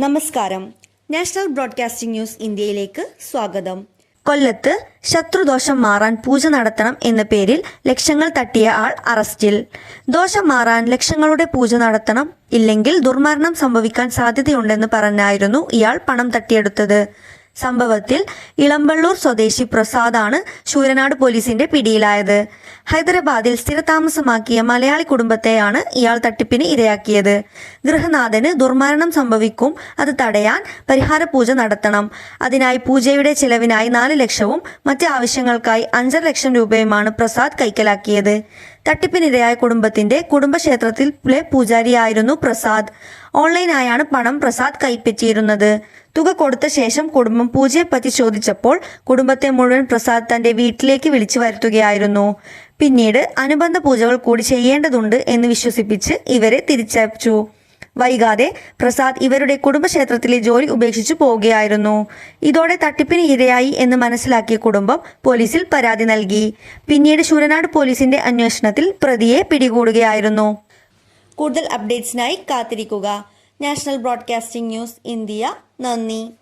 നമസ്കാരം. National broadcasting news ഇന്ത്യയിലേക്ക് സ്വാഗതം. കൊല്ലത്ത് ശത്രുദോഷം മാറാൻ പൂജ നടത്തണം എന്ന പേരിൽ ലക്ഷങ്ങൾ തട്ടിയ ആൾ അറസ്റ്റിൽ. ദോഷം മാറാൻ ലക്ഷങ്ങളുടെ പൂജ നടത്തണം ഇല്ലെങ്കിൽ ദുർമരണം സംഭവിക്കാൻ സാധ്യതയുണ്ടെന്ന് പറഞ്ഞായിരുന്നു ഇയാൾ പണം തട്ടിയെടുത്തത്. സംഭവത്തിൽ ഇളമ്പള്ളൂർ സ്വദേശി പ്രസാദാണ് ശൂരനാട് പോലീസിന്റെ പിടിയിലായത്. ഹൈദരാബാദിൽ സ്ഥിരതാമസമാക്കിയ മലയാളി കുടുംബത്തെയാണ് ഇയാൾ തട്ടിപ്പിന് ഇരയാക്കിയത്. ഗൃഹനാഥന് ദുർമരണം സംഭവിക്കും അത് തടയാൻ പരിഹാര പൂജ നടത്തണം. അതിനായി പൂജയുടെ ചെലവിനായി നാല് ലക്ഷവും മറ്റ് ആവശ്യങ്ങൾക്കായി അഞ്ചര ലക്ഷം രൂപയുമാണ് പ്രസാദ് കൈക്കലാക്കിയത്. തട്ടിപ്പിനിരയായ കുടുംബത്തിന്റെ കുടുംബക്ഷേത്രത്തിലെ പൂജാരിയായിരുന്നു പ്രസാദ്. ഓൺലൈനായാണ് പണം പ്രസാദ് കൈപ്പറ്റിയിരുന്നത്. തുക കൊടുത്ത ശേഷം കുടുംബം പൂജയെപ്പറ്റി ചോദിച്ചപ്പോൾ കുടുംബത്തെ മുഴുവൻ പ്രസാദ് തന്റെ വീട്ടിലേക്ക് വിളിച്ചു വരുത്തുകയായിരുന്നു. പിന്നീട് അനുബന്ധ പൂജകൾ കൂടി ചെയ്യേണ്ടതുണ്ട് എന്ന് വിശ്വസിപ്പിച്ച് ഇവരെ തിരിച്ചയച്ചു. വൈകാതെ പ്രസാദ് ഇവരുടെ കുടുംബക്ഷേത്രത്തിലെ ജോലി ഉപേക്ഷിച്ചു പോവുകയായിരുന്നു. ഇതോടെ തട്ടിപ്പിന് ഇരയായി എന്ന് മനസ്സിലാക്കിയ കുടുംബം പോലീസിൽ പരാതി നൽകി. പിന്നീട് ശൂരനാട് പോലീസിന്റെ അന്വേഷണത്തിൽ പ്രതിയെ പിടികൂടുകയായിരുന്നു. കൂടുതൽ അപ്ഡേറ്റ്സിനായി കാത്തിരിക്കുക. National broadcasting news India. നന്ദി.